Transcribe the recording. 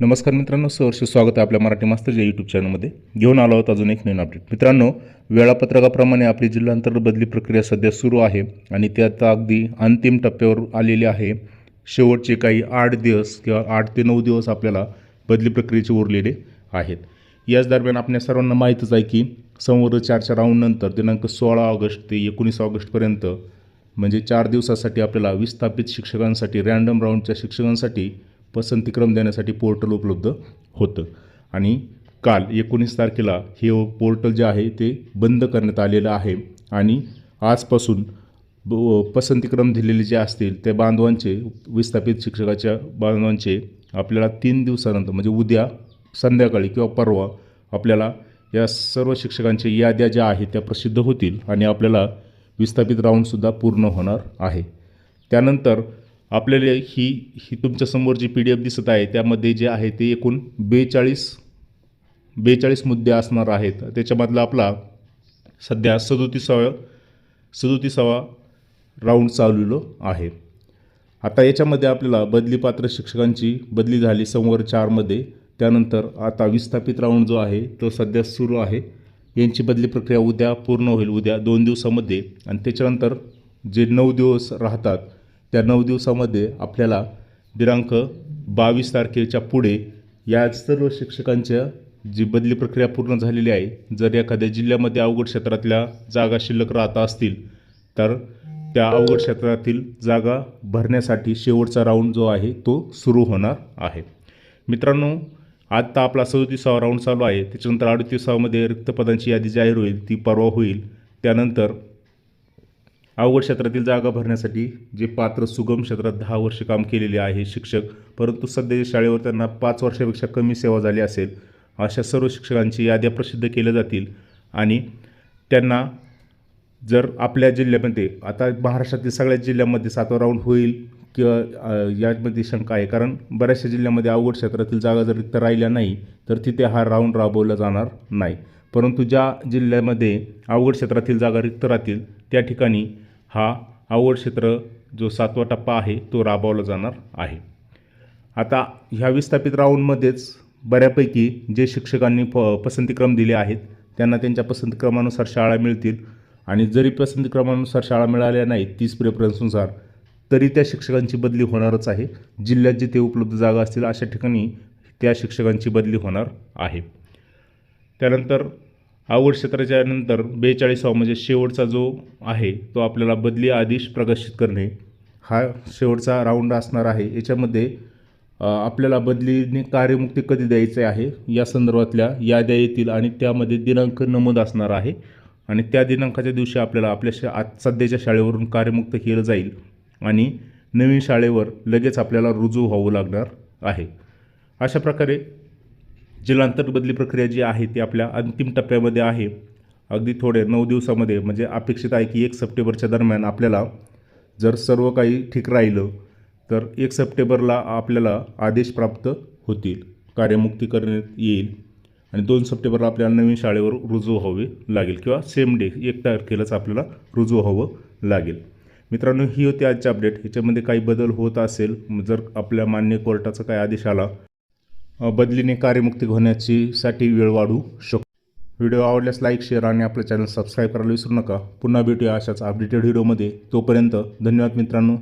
नमस्कार मित्रांनो सहर्ष स्वागत आहे आपल्या मराठी मास्तरच्या यूट्यूब चॅनलमध्ये घेऊन आलो आहोत अजून एक नवीन अपडेट मित्रांनो वेळापत्रकाप्रमाणे आपली जिल्हांतर्गत बदली प्रक्रिया सध्या सुरू आहे आणि ती आता अगदी अंतिम टप्प्यावर आलेली आहे. शेवटचे काही आठ दिवस किंवा आठ ते नऊ दिवस आपल्याला बदली प्रक्रियेचे उरलेले आहेत. याच दरम्यान आपल्या सर्वांना माहीतच आहे की संवर्ग चारच्या राऊंडनंतर दिनांक सोळा ऑगस्ट ते एकोणीस ऑगस्टपर्यंत म्हणजे चार दिवसासाठी आपल्याला विस्थापित शिक्षकांसाठी रँडम राऊंडच्या शिक्षकांसाठी पसंतीक्रम देण्यासाठी पोर्टल उपलब्ध होतं. आणि काल एकोणीस तारखेला हे पोर्टल जे आहे ते बंद करण्यात आलेलं आहे. आणि आजपासून ब पसंतीक्रम दिलेले जे असतील त्या बांधवांचे विस्थापित शिक्षकाच्या बांधवांचे आपल्याला तीन दिवसानंतर म्हणजे उद्या संध्याकाळी किंवा परवा आपल्याला या सर्व शिक्षकांच्या याद्या ज्या आहेत त्या प्रसिद्ध होतील आणि आपल्याला विस्थापित राऊंडसुद्धा पूर्ण होणार आहे. त्यानंतर आपल्याला ही ही तुमच्यासमोर जी पी डी एफ दिसत आहे त्यामध्ये जे आहे ते एकूण बेचाळीस बेचाळीस मुद्दे असणार आहेत. त्याच्यामधला आपला सध्या सदोतीसाव्या सदोतीसावा राऊंड चाललेलो आहे. आता याच्यामध्ये आपल्याला बदलीपात्र शिक्षकांची बदली झाली संवर चारमध्ये त्यानंतर आता विस्थापित राऊंड जो आहे तो सध्या सुरू आहे. यांची बदली प्रक्रिया उद्या पूर्ण होईल उद्या दोन दिवसामध्ये. आणि त्याच्यानंतर जे नऊ दिवस राहतात त्या नऊ दिवसामध्ये आपल्याला दिनांक बावीस तारखेच्या पुढे या सर्व शिक्षकांच्या जी बदली प्रक्रिया पूर्ण झालेली आहे जर एखाद्या जिल्ह्यामध्ये अवघड क्षेत्रातल्या जागा शिल्लक राहत असतील तर त्या अवघड क्षेत्रातील जागा भरण्यासाठी शेवटचा राऊंड जो आहे तो सुरू होणार आहे. मित्रांनो आत्ता आपला सदोतीसावा राऊंड चालू आहे. त्याच्यानंतर अडतीसावामध्ये रिक्त पदांची यादी जाहीर होईल ती परवा होईल. त्यानंतर अवघड क्षेत्रातील जागा भरण्यासाठी जे पात्र सुगम क्षेत्रात दहा वर्ष काम केलेले आहे शिक्षक परंतु सध्याच्या शाळेवर त्यांना पाच वर्षापेक्षा कमी सेवा झाली असेल अशा सर्व शिक्षकांची याद्या प्रसिद्ध केल्या जातील. आणि त्यांना जर आपल्या जिल्ह्यामध्ये आता महाराष्ट्रातील सगळ्याच जिल्ह्यामध्ये सातवा राऊंड होईल किंवा यामध्ये शंका आहे. कारण बऱ्याचशा जिल्ह्यामध्ये अवघड क्षेत्रातील जागा जर रिक्त राहिल्या नाही तर तिथे हा राऊंड राबवला जाणार नाही. परंतु ज्या जिल्ह्यामध्ये अवघड क्षेत्रातील जागा रिक्त राहतील त्या ठिकाणी हा आवड क्षेत्र जो सातवा टप्पा आहे तो राबवला जाणार आहे. आता ह्या विस्थापित राऊंडमध्येच बऱ्यापैकी जे शिक्षकांनी प पसंतीक्रम दिले आहेत त्यांना त्यांच्या पसंतीक्रमानुसार शाळा मिळतील आणि जरी पसंतीक्रमानुसार शाळा मिळाल्या नाहीत तीस प्रेफरन्सनुसार तरी त्या शिक्षकांची बदली होणारच आहे. जिल्ह्यात जिथे उपलब्ध जागा असतील अशा ठिकाणी त्या शिक्षकांची बदली होणार आहे. त्यानंतर आवड क्षेत्राच्या नंतर बेचाळीसावा म्हणजे शेवटचा जो आहे तो आपल्याला बदली आदेश प्रकाशित करणे हा शेवटचा राऊंड असणार आहे. याच्यामध्ये आपल्याला बदलीने कार्यमुक्ती कधी द्यायचे आहे? या संदर्भातल्या याद्या येतील आणि त्यामध्ये दिनांक नमूद असणार आहे. आणि त्या दिनांकाच्या दिवशी आपल्याला आपल्या शा आज सध्याच्या शाळेवरून कार्यमुक्त केलं जाईल आणि नवीन शाळेवर लगेच आपल्याला रुजू व्हावं लागणार आहे. अशा प्रकारे जलांतर बदली प्रक्रिया जी आहे ती आपल्या अंतिम टप्प्यामध्ये आहे. अगदी थोडे नऊ दिवसामध्ये म्हणजे अपेक्षित आहे की एक सप्टेंबरच्या दरम्यान आपल्याला जर सर्व काही ठीक राहिलं तर एक सप्टेंबरला आपल्याला आदेश प्राप्त होतील. कार्यमुक्ती करण्यात येईल आणि दोन सप्टेंबरला आपल्याला नवीन शाळेवर रुजू व्हावे लागेल किंवा सेम डे एक तारखेलाच आपल्याला रुजू व्हावं लागेल. मित्रांनो ही होती आजची अपडेट ह्याच्यामध्ये काही बदल होत असेल जर आपल्या मान्य कोर्टाचा काही आदेश आला बदलीने कार्यमुक्ती होण्याची साठी वेळ वाढू शकतो व्हिडिओ आवडल्यास लाईक शेअर आणि आपलं चॅनल सबस्क्राईब करायला विसरू नका. पुन्हा भेटूया अशाच अपडेटेड व्हिडिओमध्ये तोपर्यंत धन्यवाद मित्रांनो.